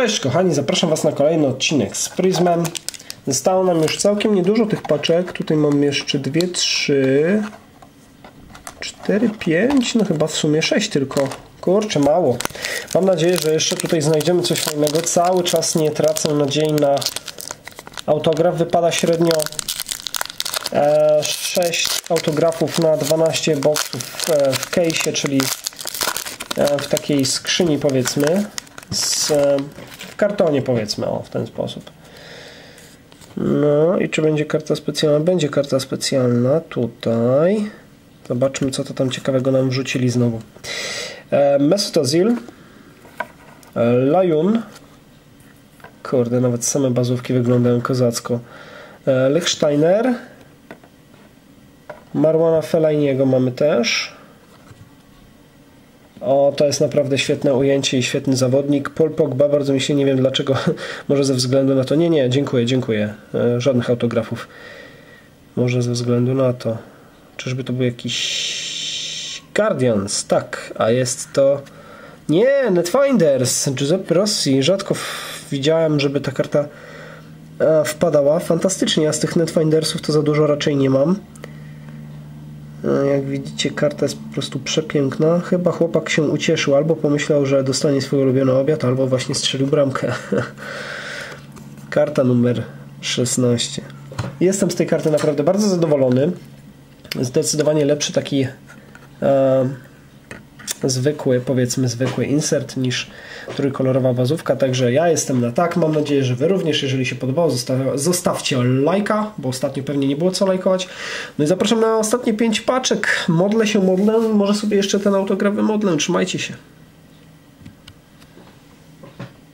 Cześć kochani, zapraszam Was na kolejny odcinek z Prismem. Zostało nam już całkiem niedużo tych paczek. Tutaj mam jeszcze dwie, trzy, cztery, pięć, no chyba w sumie sześć tylko. Kurczę, mało. Mam nadzieję, że jeszcze tutaj znajdziemy coś fajnego. Cały czas nie tracę nadziei na autograf. Wypada średnio e, 6 autografów na 12 boxów e, w case'ie, czyli e, w takiej skrzyni powiedzmy z, e, kartonie powiedzmy, o w ten sposób. No i czy będzie karta specjalna? Będzie karta specjalna tutaj. Zobaczmy co to tam ciekawego nam wrzucili znowu. E, Mesut Ozil, e, Lajun, kurde nawet same bazówki wyglądają kozacko. E, Lichsteiner, Marwana Fellainiego mamy też. O, to jest naprawdę świetne ujęcie i świetny zawodnik. Paul Pogba, bardzo mi się nie wiem dlaczego, może ze względu na to. Nie, nie, dziękuję, dziękuję. E, żadnych autografów. Może ze względu na to. Czyżby to był jakiś Guardians? Tak, a jest to... Nie, Netfinders, Giuseppe Rossi. Rzadko widziałem, żeby ta karta e, wpadała. Fantastycznie, ja z tych Netfindersów to za dużo raczej nie mam. E, jak widzicie, karta jest po prostu przepiękna. Chyba chłopak się ucieszył, albo pomyślał, że dostanie swój ulubiony obiad, albo właśnie strzelił bramkę. Karta numer 16. Jestem z tej karty naprawdę bardzo zadowolony. Zdecydowanie lepszy taki e, zwykły, powiedzmy zwykły insert niż trójkolorowa bazówka, także ja jestem na tak, mam nadzieję, że Wy również, jeżeli się podobało, zostaw, zostawcie lajka, bo ostatnio pewnie nie było co lajkować, no i zapraszam na ostatnie 5 paczek, modlę się, modlę, może sobie jeszcze ten autograf wymodlę, trzymajcie się.